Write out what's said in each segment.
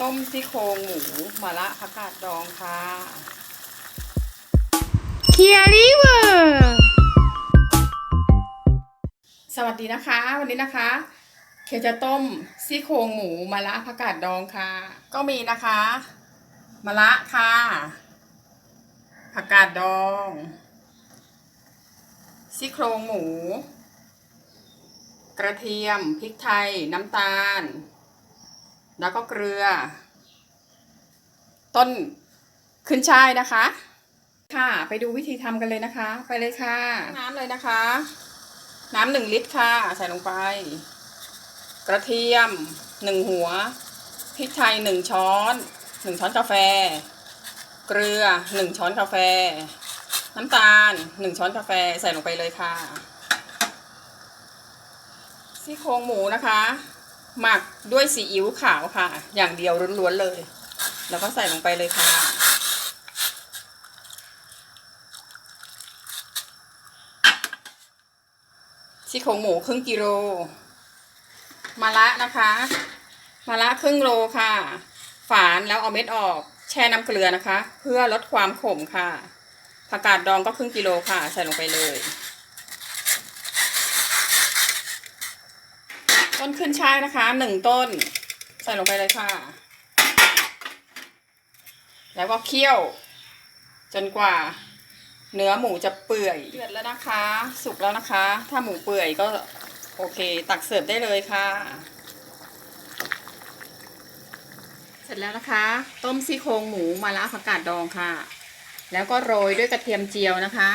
ต้มซี่โครงหมูมะระผักกาดดองค่ะเคียริเวอร์สวัสดีนะคะ วันนี้นะคะ เคจะต้มซี่โครงหมูมะระผักกาดดองค่ะ ก็มีนะคะมะระค่ะผักกาดดองซี่โครงหมู กระเทียมพริกไทยน้ำตาล แล้วก็เกลือ ต้นขึ้นช่ายนะคะ ค่ะ ไปดูวิธีทำกันเลยนะคะ ไปเลยค่ะ น้ำเลยนะคะ น้ำหนึ่งลิตรค่ะ ใส่ลงไป กระเทียมหนึ่งหัว พริกไทยหนึ่งช้อนหนึ่งช้อนกาแฟ เกลือหนึ่งช้อนกาแฟ น้ำตาลหนึ่งช้อนกาแฟใส่ลงไปเลยค่ะซี่โครงหมูนะคะ หมักด้วยซีอิ๊วขาวค่ะ อย่างเดียวล้วนๆเลย แล้วก็ใส่ลงไปเลยค่ะ ซี่โครงหมูครึ่งกิโลมะระนะคะมะระครึ่งโลค่ะ ฝานแล้วเอาเม็ดออก แช่น้ำเกลือนะคะ เพื่อลดความขมค่ะผักกาดดองก็ครึ่งกิโลค่ะ ใส่ลงไปเลย ต้นขึ้นช่ายนะคะหนึ่งต้น ใส่ลงไปเลยค่ะ แล้วก็เคี่ยว จนกว่า เนื้อหมูจะเปื่อยเดือดแล้วนะคะ สุกแล้วนะคะ ถ้าหมูเปื่อยก็โอเค ตักเสิร์ฟได้เลยค่ะ เสร็จแล้วนะคะ ต้มซี่โครงหมูมาละผักกาดดองค่ะ แล้วก็โรยด้วยกระเทียมเจียวนะคะ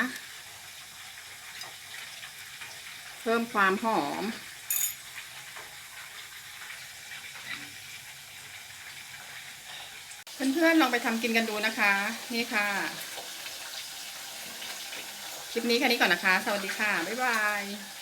เพิ่มความหอม เพื่อนๆลองไปทำกินกันดูนะคะ นี่ค่ะ คลิปนี้แค่นี้ก่อนนะคะ สวัสดีค่ะ บ๊ายบาย